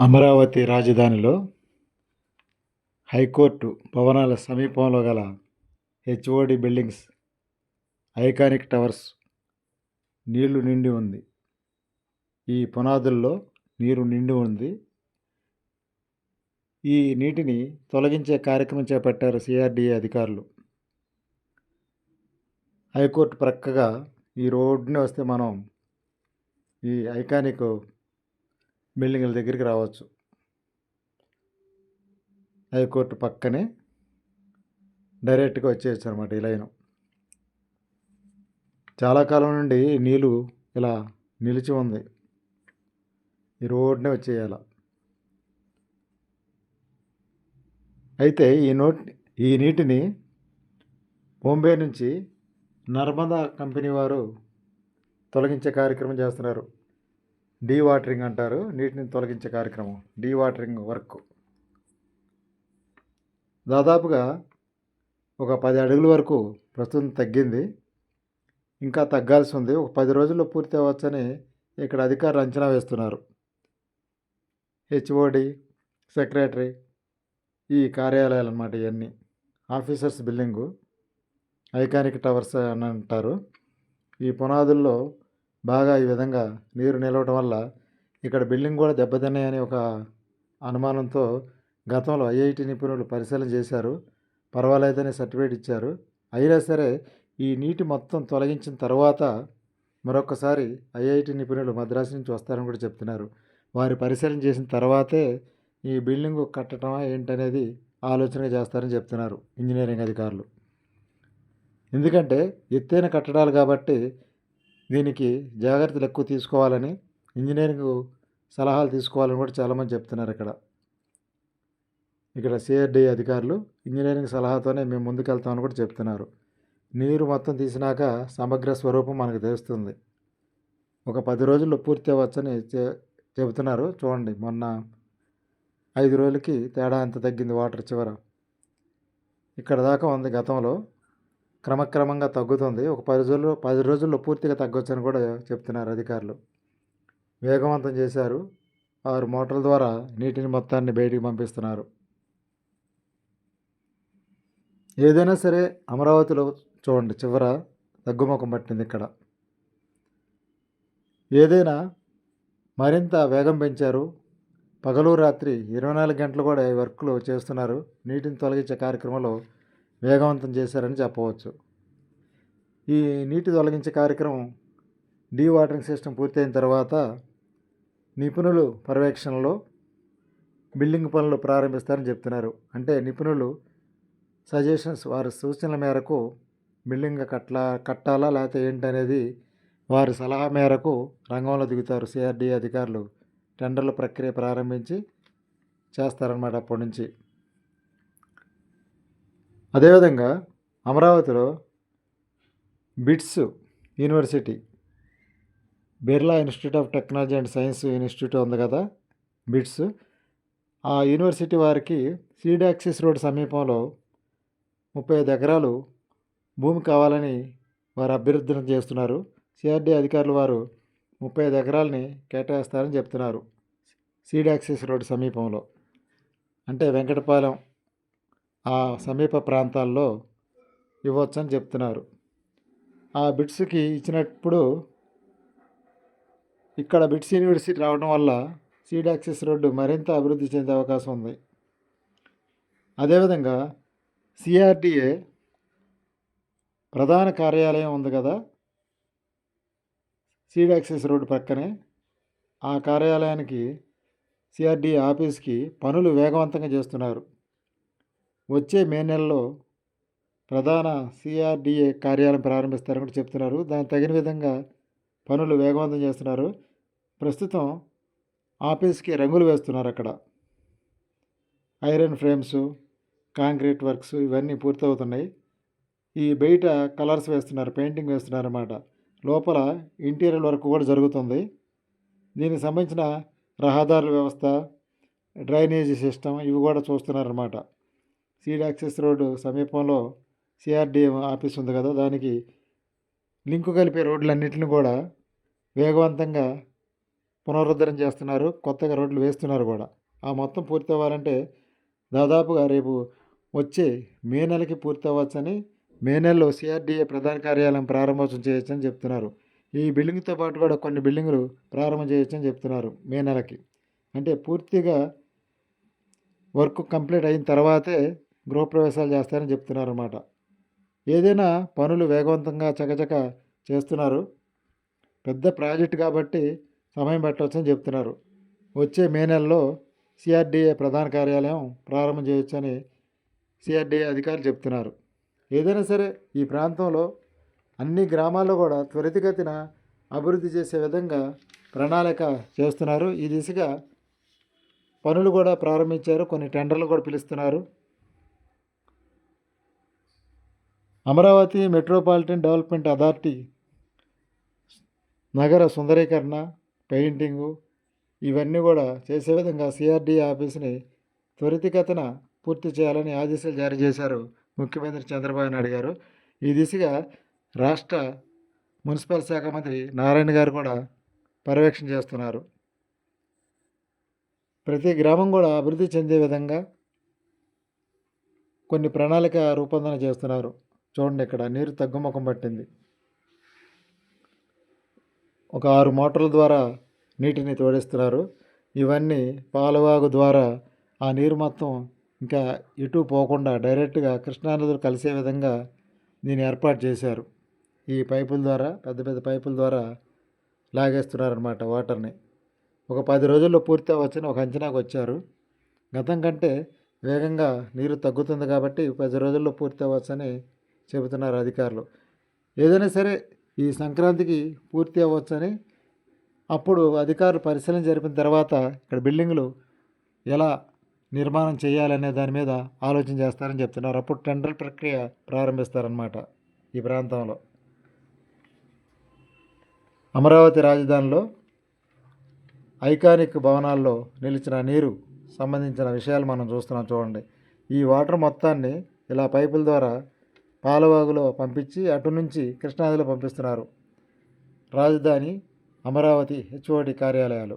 అమరావతి రాజధానిలో హైకోర్టు భవనాల సమీపంలో గల హెచ్ఓడి బిల్డింగ్స్ ఐకానిక్ టవర్స్ నీళ్ళు నిండి ఉంది. ఈ పునాదుల్లో నీరు నిండి ఉంది. ఈ నీటిని తొలగించే కార్యక్రమం చేపట్టారు సిఆర్డీఏ అధికారులు. హైకోర్టు ప్రక్కగా ఈ రోడ్డుని వస్తే మనం ఈ ఐకానిక్ బిల్డింగ్ల దగ్గరికి రావచ్చు. హైకోర్టు పక్కనే డైరెక్ట్గా వచ్చేయచ్చు అనమాట ఈ లైను. చాలా కాలం నుండి నీళ్ళు ఇలా నిలిచి ఉంది. ఈ రోడ్నే వచ్చేయాల. అయితే ఈ నోట్ ఈ నీటిని బొంబే నుంచి నర్మదా కంపెనీ వారు తొలగించే కార్యక్రమం చేస్తున్నారు. డీ వాటరింగ్ అంటారు. నీటిని తొలగించే కార్యక్రమం. Dewatering work. దాదాపుగా ఒక పది అడుగుల వరకు ప్రస్తుతం తగ్గింది. ఇంకా తగ్గాల్సి ఉంది. ఒక పది రోజుల్లో పూర్తి అవ్వచ్చని ఇక్కడ అధికారులు అంచనా వేస్తున్నారు. హెచ్ఓడి సెక్రటరీ ఈ కార్యాలయాలు అన్నమాట ఇవన్నీ. ఆఫీసర్స్ బిల్డింగు ఐకానిక్ టవర్స్ అని అంటారు. ఈ పునాదుల్లో బాగా ఈ విధంగా నీరు నిలవటం వల్ల ఇక్కడ బిల్డింగ్ కూడా దెబ్బతిన్నాయని ఒక అనుమానంతో గతంలో ఐఐటి నిపుణులు పరిశీలన చేశారు. పర్వాలేదని సర్టిఫికేట్ ఇచ్చారు. అయినా సరే ఈ నీటి మొత్తం తొలగించిన తర్వాత మరొకసారి ఐఐటి నిపుణులు మద్రాసు నుంచి వస్తారని కూడా చెప్తున్నారు. వారి పరిశీలన చేసిన తర్వాతే ఈ బిల్డింగ్ కట్టడమా ఏంటనేది ఆలోచన చేస్తారని చెప్తున్నారు ఇంజనీరింగ్ అధికారులు. ఎందుకంటే ఎత్తైన కట్టడాలు కాబట్టి దీనికి జాగ్రత్తలు ఎక్కువ తీసుకోవాలని ఇంజనీరింగ్ సలహాలు తీసుకోవాలని కూడా చాలామంది చెప్తున్నారు ఇక్కడ. ఇక్కడ సిఆర్డీఐ అధికారులు ఇంజనీరింగ్ సలహాతోనే మేము ముందుకెళ్తామని కూడా చెప్తున్నారు. నీరు మొత్తం తీసినాక సమగ్ర స్వరూపం మనకు తెలుస్తుంది. ఒక పది రోజుల్లో పూర్తి అవ్వచ్చని చెబుతున్నారు. చూడండి మొన్న ఐదు రోజులకి తేడా ఎంత తగ్గింది వాటర్ చివర. ఇక్కడ దాకా ఉంది గతంలో క్రమక్రమంగా తగ్గుతుంది. ఒక పది రోజుల్లో పది రోజుల్లో పూర్తిగా తగ్గొచ్చని కూడా చెప్తున్నారు అధికారులు. వేగవంతం చేశారు. ఆరు మోటార్ల ద్వారా నీటిని మొత్తాన్ని బయటికి పంపిస్తున్నారు. ఏదైనా సరే అమరావతిలో చూడండి చివర తగ్గుముఖం పట్టింది ఇక్కడ. ఏదైనా మరింత వేగం పెంచారు. పగలు రాత్రి ఇరవై నాలుగు గంటలు కూడా ఈ వర్క్లు చేస్తున్నారు. నీటిని తొలగించే కార్యక్రమంలో వేగవంతం చేశారని చెప్పవచ్చు. ఈ నీటి తొలగించే కార్యక్రమం డీ వాటరింగ్ సిస్టమ్ పూర్తయిన తర్వాత నిపుణులు పర్యవేక్షణలో బిల్డింగ్ పనులు ప్రారంభిస్తారని చెప్తున్నారు. అంటే నిపుణులు సజెషన్స్ వారి సూచనల మేరకు బిల్డింగ్ కట్లా కట్టాలా లేకపోతే ఏంటనేది వారి సలహా మేరకు రంగంలో దిగుతారు. సిఆర్డీ అధికారులు టెండర్ల ప్రక్రియ ప్రారంభించి చేస్తారన్నమాట అప్పటి నుంచి. అదేవిధంగా అమరావతిలో BITS university Birla institute of technology and science institute ఉంది కదా బిట్స్. ఆ యూనివర్సిటీ వారికి సీడాక్సిస్ రోడ్ సమీపంలో ముప్పై ఐదు ఎకరాలు భూమి కావాలని వారు అభ్యర్థన చేస్తున్నారు. సిఆర్డీ అధికారులు వారు ముప్పై ఐదు ఎకరాలని కేటాయిస్తారని చెప్తున్నారు. సీడాక్సిస్ రోడ్ సమీపంలో. అంటే వెంకటపాలెం ఆ సమీప ప్రాంతాల్లో ఇవ్వచ్చని చెప్తున్నారు. ఆ బిట్స్కి ఇచ్చినప్పుడు ఇక్కడ బిట్స్ యూనివర్సిటీ రావడం వల్ల సీడాక్సిస్ రోడ్డు మరింత అభివృద్ధి చెందే అవకాశం ఉంది. అదేవిధంగా సిఆర్డిఏ ప్రధాన కార్యాలయం ఉంది కదా సీడాక్సిస్ రోడ్డు పక్కనే ఆ కార్యాలయానికి సిఆర్డిఏ ఆఫీస్కి పనులు వేగవంతంగా చేస్తున్నారు. వచ్చే మే నెలలో ప్రధాన సిఆర్డిఏ కార్యాలయం ప్రారంభిస్తారని కూడా చెప్తున్నారు. దానికి తగిన విధంగా పనులు వేగవంతం చేస్తున్నారు. ప్రస్తుతం ఆఫీస్కి రంగులు వేస్తున్నారు అక్కడ. ఐరన్ ఫ్రేమ్స్ కాంక్రీట్ వర్క్స్ ఇవన్నీ పూర్తవుతున్నాయి. ఈ బయట కలర్స్ వేస్తున్నారు పెయింటింగ్ వేస్తున్నారు అన్నమాట లోపల ఇంటీరియర్ వర్క్ కూడా జరుగుతుంది. దీనికి సంబంధించిన రహదారుల వ్యవస్థ డ్రైనేజీ సిస్టమ్ ఇవి కూడా చూస్తున్నారన్నమాట. సీడ్ యాక్సెస్ రోడ్డు సమీపంలో సిఆర్డిఎం ఆఫీస్ ఉంది కదా దానికి లింకు కలిపే రోడ్లన్నింటిని కూడా వేగవంతంగా పునరుద్ధరణ చేస్తున్నారు. కొత్తగా రోడ్లు వేస్తున్నారు కూడా. ఆ మొత్తం పూర్తి అవ్వాలంటే దాదాపుగా రేపు వచ్చే మే నెలకి పూర్తి అవ్వచ్చని మే నెలలో సిఆర్డీఏ ప్రధాన కార్యాలయం ప్రారంభోత్సవం చేయొచ్చని చెప్తున్నారు. ఈ బిల్డింగ్తో పాటు కూడా కొన్ని బిల్డింగులు ప్రారంభం చేయొచ్చని చెప్తున్నారు మే నెలకి. అంటే పూర్తిగా వర్క్ కంప్లీట్ అయిన తర్వాతే గృహప్రవేశాలు చేస్తారని చెప్తున్నారన్నమాట. ఏదైనా పనులు వేగవంతంగా చకచక చేస్తున్నారు. పెద్ద ప్రాజెక్ట్ కాబట్టి సమయం పెట్టవచ్చని చెప్తున్నారు. వచ్చే మే నెలలో సిఆర్డీఏ ప్రధాన కార్యాలయం ప్రారంభం చేయొచ్చని సిఆర్డీఏ అధికారులు చెప్తున్నారు. ఏదైనా సరే ఈ ప్రాంతంలో అన్ని గ్రామాల్లో కూడా త్వరితగతిన అభివృద్ధి చేసే విధంగా ప్రణాళిక చేస్తున్నారు. ఈ దిశగా పనులు కూడా ప్రారంభించారు. కొన్ని టెండర్లు కూడా పిలుస్తున్నారు. అమరావతి మెట్రోపాలిటన్ డెవలప్మెంట్ అథారిటీ నగర సుందరీకరణ పెయింటింగు ఇవన్నీ కూడా చేసే విధంగా సిఆర్డీ ఆఫీస్ని త్వరితగతన పూర్తి చేయాలని ఆదేశాలు జారీ చేశారు ముఖ్యమంత్రి చంద్రబాబు నాయుడు గారు. ఈ దిశగా రాష్ట్ర మున్సిపల్ శాఖ మంత్రి నారాయణ గారు కూడా పర్యవేక్షణ చేస్తున్నారు. ప్రతి గ్రామం కూడా అభివృద్ధి చెందే విధంగా కొన్ని ప్రణాళిక రూపొందన చేస్తున్నారు. చూడండి ఇక్కడ నీరు తగ్గుముఖం పట్టింది. ఒక ఆరు మోటార్ల ద్వారా నీటిని తోడిస్తున్నారు. ఇవన్నీ పాలవాగు ద్వారా ఆ నీరు మొత్తం ఇంకా ఇటు పోకుండా డైరెక్ట్గా కృష్ణానదులు కలిసే విధంగా దీన్ని ఏర్పాటు చేశారు. ఈ పైపుల ద్వారా పెద్ద పెద్ద పైపుల ద్వారా లాగేస్తున్నారనమాట వాటర్ని. ఒక పది రోజుల్లో పూర్తి అవ్వచ్చని ఒక అంచనాకు వచ్చారు. గతం కంటే వేగంగా నీరు తగ్గుతుంది కాబట్టి పది రోజుల్లో పూర్తి అవ్వచ్చని చెబుతున్నారు అధికారులు. ఏదైనా సరే ఈ సంక్రాంతికి పూర్తి అవ్వచ్చని అప్పుడు అధికారులు పరిశీలన జరిపిన తర్వాత ఇక్కడ బిల్డింగులు ఎలా నిర్మాణం చేయాలనే దాని మీద ఆలోచన చేస్తారని చెప్తున్నారు. అప్పుడు టెండర్ ప్రక్రియ ప్రారంభిస్తారనమాట ఈ ప్రాంతంలో. అమరావతి రాజధానిలో ఐకానిక్ భవనాల్లో నిలిచిన నీరు సంబంధించిన విషయాలు మనం చూస్తున్నాం చూడండి. ఈ వాటర్ మొత్తాన్ని ఇలా పైపుల ద్వారా పాలవాగులో పంపించి అటు నుంచి కృష్ణానదిలో పంపిస్తున్నారు. రాజధాని అమరావతి హెచ్ఓడి కార్యాలయాలు.